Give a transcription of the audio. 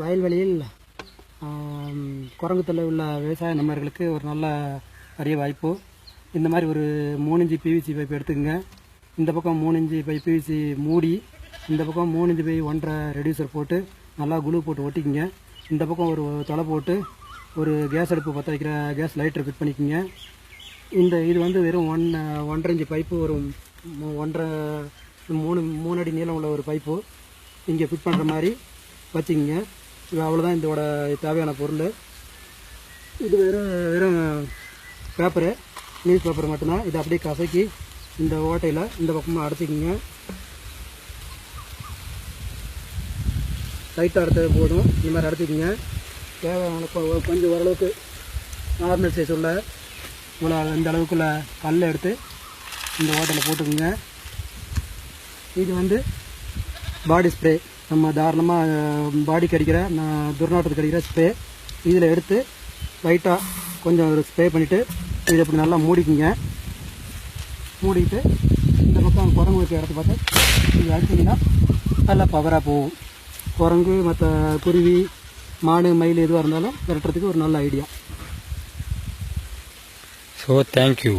வயல்வெளியில் குரங்கு தொல்லை உள்ள விவசாய நண்பர்களுக்கு ஒரு நல்ல அரிய வாய்ப்பு. இந்த மாதிரி ஒரு மூணு இன்ச்சு பிவிசி பைப் எடுத்துக்கோங்க. இந்த பக்கம் மூணு இன்ச்சு பை பிவிசி மூடி இந்த பக்கம் மூணு இன்ச்சு பை ஒன்றரை ரெடியூசர் போட்டு நல்லா குளு போட்டு ஒட்டிக்கிங்க. இந்த பக்கம் ஒரு தொலை போட்டு ஒரு கேஸ் அடுப்பு பற்ற வைக்கிற கேஸ் லைட்டர் ஃபிட் பண்ணிக்கோங்க. இந்த இது வந்து வெறும் ஒன் ஒன்றரை இன்ச்சு பைப்பு ஒரு ஒன்றரை மூணு மூணு அடி நீளம் உள்ள ஒரு பைப்பு இங்கே ஃபிட் பண்ணுற மாதிரி. வச்சுக்கிங்க இது அவ்வளோதான் இதோட தேவையான பொருள். இது வெறும் வெறும் பேப்பரு நியூஸ் பேப்பர் மட்டும்தான். இதை அப்படியே கசக்கி இந்த ஓட்டையில் இந்த பக்கமாக அடைச்சிக்கிங்க. லைட்டாக அடைச்சது போதும். இந்த மாதிரி அடைச்சிக்கிங்க. தேவையான கொஞ்சம் ஓரளவுக்கு நார்மல் சைஸ் உள்ள இவ்வளோ இந்த அளவுக்குள்ள கல் எடுத்து இந்த ஓட்டையில் போட்டுக்குங்க. இது வந்து பாடி ஸ்ப்ரே நம்ம தாராளமாக பாடிக்கு அடிக்கிற நான் துர்நாற்றத்துக்கு அடிக்கிற ஸ்ப்ரே இதில் எடுத்து லைட்டாக கொஞ்சம் ஒரு ஸ்ப்ரே பண்ணிவிட்டு இதை இப்படி நல்லா மூடிக்குங்க. மூடிட்டு இந்த பக்கம் குரங்கு வைக்கிற இடத்த பார்த்து இது அடிச்சிங்கன்னா நல்லா பவராக போகும். குரங்கு மற்ற குருவி மாடு மயில் எதுவாக இருந்தாலும் விரட்டுறதுக்கு ஒரு நல்ல ஐடியா ஸோ தேங்க்யூ